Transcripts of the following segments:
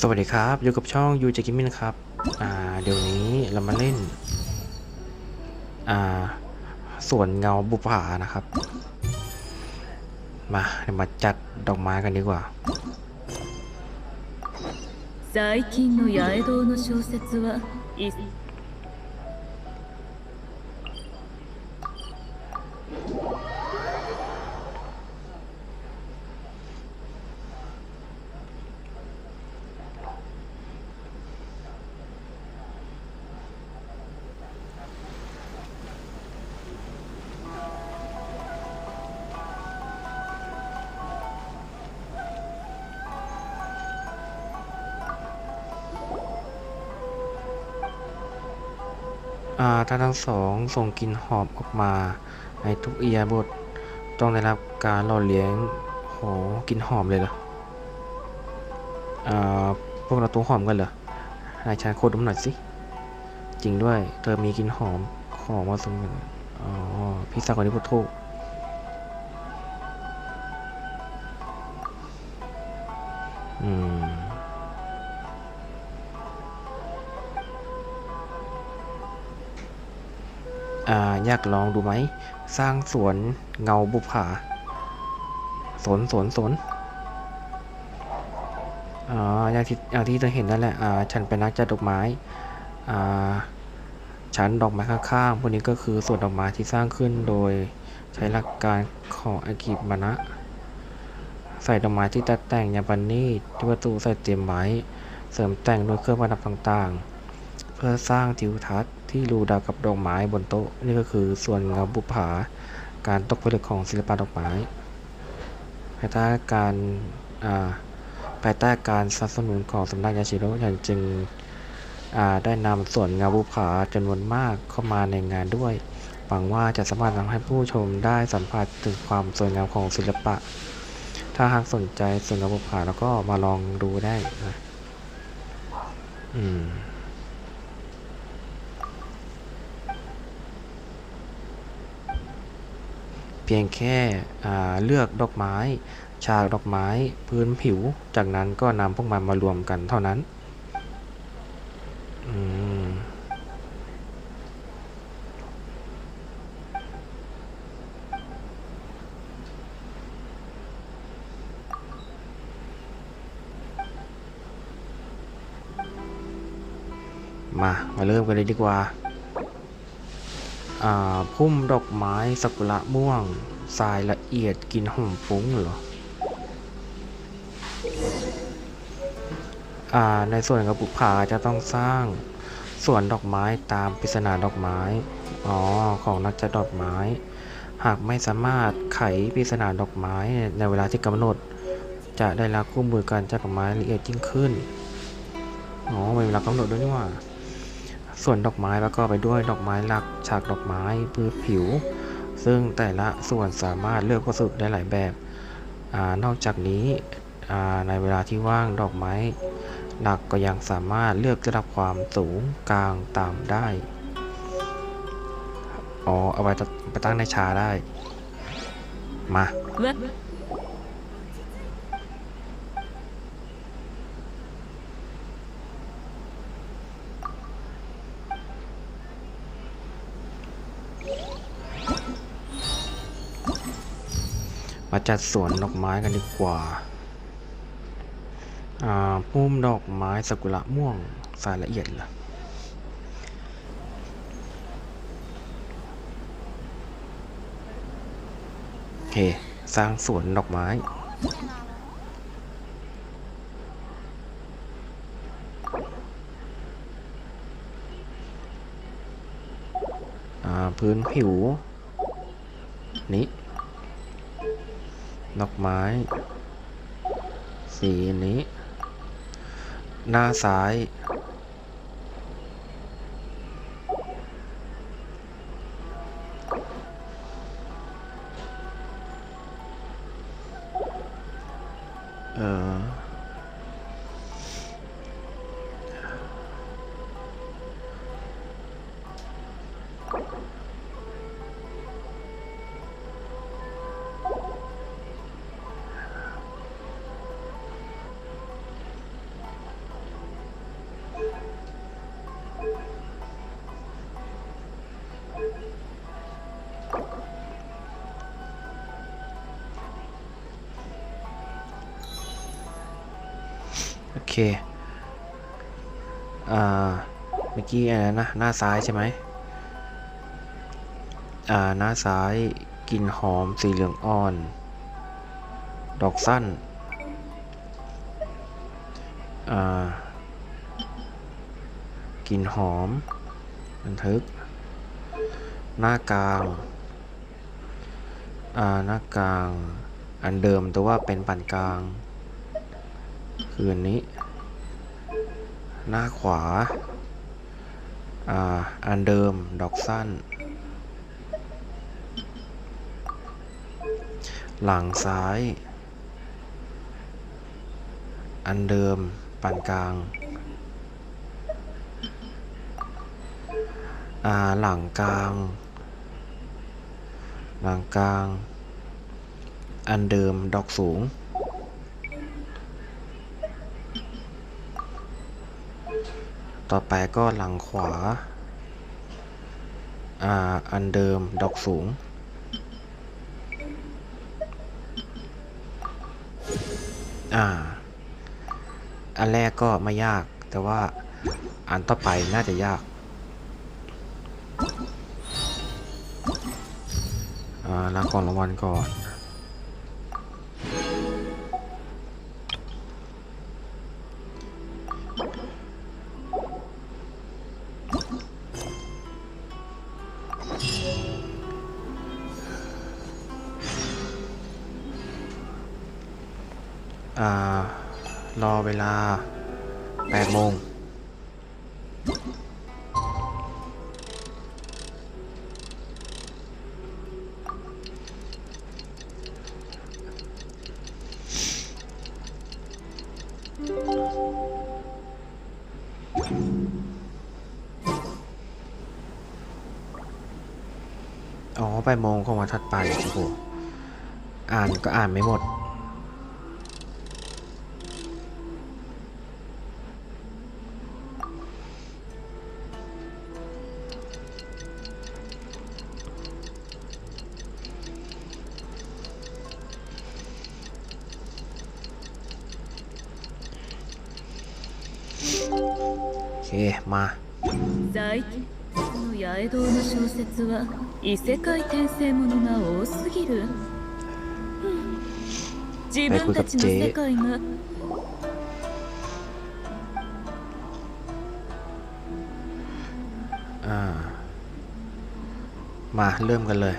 สวัสดีครับ อยู่กับช่องยูเจกิมินะครับ อ่า เดี๋ยวนี้เรามาเล่น อ่าสวนเงาบุปผานะครับ มาเดี๋ยวมาจัดดอกไม้กันดีกว่า 最近の八重堂の小説は いอ่าทั้งสองส่งกลิ่นหอมออกมาในทุกเอียบทต้องได้รับการหล่อเลี้ยงโหกลิ่นหอมเลยเหรออาพวกเราตัวหอมกันเหรอนายชายโคดมหน่อยสิจริงด้วย เธอมีกลิ่นหอมหอมมาสมกันอ๋อพี่สาวคนนี้พูดถูกอืม อยากลองดูไหม สร้างสวนเงาบุผา สนสนสนอ่าอย่างที่อย่างที่เธอเห็นนั่นแหละอ่าฉันเป็นนักจัดดอกไม้อ่าชั้นดอกไม้ข้างๆพวกนี้ก็คือส่วนดอกไม้ที่สร้างขึ้นโดยใช้หลักการของอากิบานะ ใส่ดอกไม้ที่ตัดแต่งอย่างประณีตที่ประตูใส่เตียมไว้เสริมแต่งด้วยเครื่องประดับต่างๆ เพื่อสร้างทิวทัศน์ ที่รูดาวกับดอกไม้บนโต๊ะ นี่ก็คือส่วนเงาบุปผา การตกผลึกของศิลปะดอกไม้ภายใต้การภายใต้การสนับสนุนของสำนักยาชิโร่ฉันจึงได้นำส่วนเงาบุปผาจำนวนมากเข้ามาในงานด้วยหวังว่าจะสามารถทำให้ผู้ชมได้สัมผัสถึงความสวยงามของศิลปะ ถ้าหากสนใจส่วนเงาบุปผาแล้วก็มาลองดูได้นะอืม พียงแค่เลือกดอกไม้ ฉากดอกไม้พื้นผิว จากนั้นก็นำพวกมันมารวมกันเท่านั้นมา มาเริ่มกันเลยดีกว่า พุ่มดอกไม้ซากุระม่วงทรายละเอียดกลินหอมฟุ้งเหรออ่าในส่วนกับบุพาจะต้องสร้างสวนดอกไม้ตามปริศนาดอกไม้ อ๋อ ของนักจัดดอกไม้ หากไม่สามารถไขปริศนาดอกไม้ในเวลาที่กำหนด จะได้รับคู่มือการจัดดอกไม้ละเอียดยิ่งขึ้น อ๋อมีเวลากำหนดด้วยนี่ว่า ส่วนดอกไม้ประกอบไปด้วยดอกไม้หลัก ฉากดอกไม้พื้นผิว ซึ่งแต่ละส่วนสามารถเลือกวัสดุได้หลายแบบอนอกจากนี้ในเวลาที่ว่างดอกไม้ หลักก็ยังสามารถเลือกระดับความสูงกลางต่ำได้อ๋อเอาไว้ไปตั้งในชาได้ มา มาจัดสวนดอกไม้กันดีกว่าอ่าพุ่มดอกไม้ซากุระม่วงสายละเอียดเหรอโอเค สร้างสวนดอกไม้พื้นผิวนี้ ดอกไม้ สีนี้ หน้าซ้าย เออ เคอ่าเมื่อกี้อะไรนะ หน้าซ้ายใช่ไหมอ่า หน้าซ้ายกลิ่นหอมสีเหลืองอ่อน ดอกสั้น อ่ากลิ่นหอม บันทึก หน้ากลาง อ่า หน้ากลาง อันเดิมแต่ว่าเป็นปานกลาง คืออันนี้ หน้าขวา อ่า อันเดิม ดอกสั้น หลังซ้าย อันเดิม ปานกลาง อ่า หลังกลาง หลังกลาง อันเดิม ดอกสูง ต่อไปก็หลังขวา อ่า อันเดิมดอกสูง อ่า อันแรกก็ไม่ยาก แต่ว่าอันต่อไปน่าจะยาก อ่าล้างกล่องรางวัลก่อน รอเวลา8โมงอ๋อไปโมงของวันถัดไปโอ้โหอ่านก็อ่านไม่หมด เค มา 最近の八重堂の小説は異世界転生ものが多すぎる、うん自分たちの世界が อ่า มาเริ่มกันเลย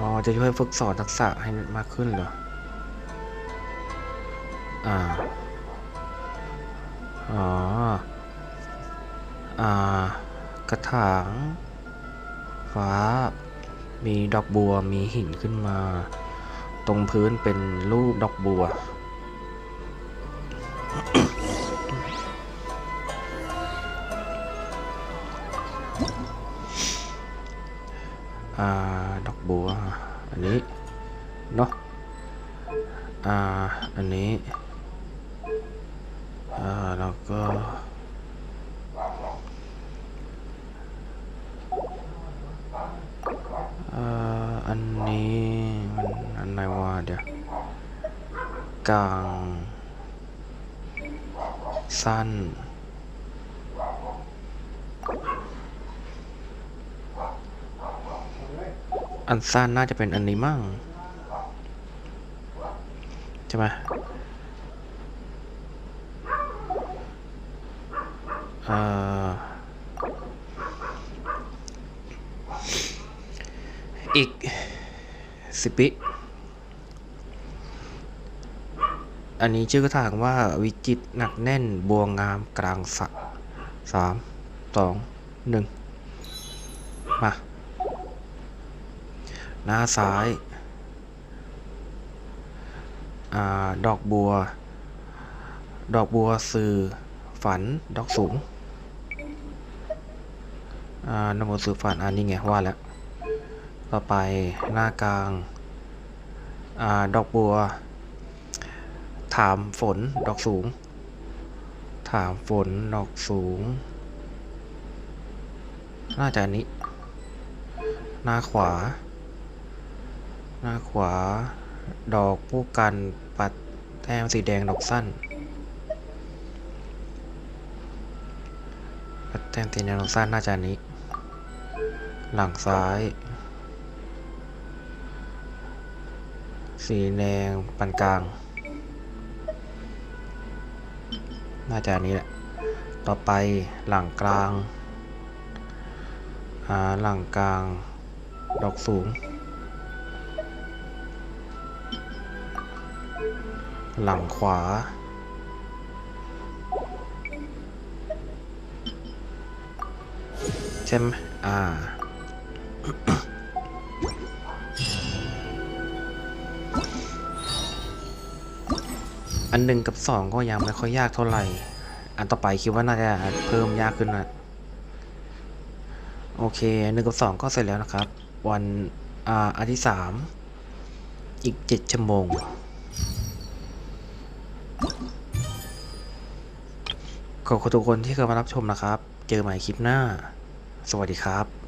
อ๋อ จะช่วยฝึกสอนทักษะให้มากขึ้นเหรอ อ่า อ๋อ อ่า กระถาง ฟ้า มีดอกบัว มีหินขึ้นมา ตรงพื้นเป็นรูปดอกบัวอ่าดอก บัว อันนี้ เนาะอ่า อันนี้ อ่า แล้วก็ อ่า อันนี้มันอันไหนวะเดี๋ยวกลาง สั้น อันสั้นน่าจะเป็นอันนี้มั่งใช่ไหมอีกสิบวิอันนี้ชื่อกระถางว่าวิจิตหนักแน่นบัวงามกลางสระสามสองหนึ่งมา หน้าซ้ายอาดอกบัว ดอกบัวสื่อฝัน ดอกสูงนโมสื่อฝันอันนี้ไงว่าแล้ว ต่อไปหน้ากลางอาดอกบัว ถามฝน ดอกสูง ถามฝน ดอกสูง น่าจะอันนี้ หน้าขวา หน้าขวา ดอกผู้กันปัดแต้มสีแดงดอกสั้น ปัดแต้มสีแดงดอกสั้นน่าจะนี้ หลังซ้าย สีแดงปานกลาง น่าจะนี้แหละ ต่อไปหลังกลางอ่าหลังกลาง ดอกสูง หลังขวา ใช่ไหมอ่า อันหนึ่งกับสองก็ยังไม่ค่อยยากเท่าไหร่ อันต่อไปคิดว่าน่าจะเพิ่มยากขึ้นนะโอเคหนึ่งกับสองก็เสร็จแล้วนะครับ วัน อ่าอันที่สามอีกเจ็ดชั่วโมง ขอบคุณทุกคนที่เข้ามารับชมนะครับ เจอใหม่คลิปหน้า สวัสดีครับ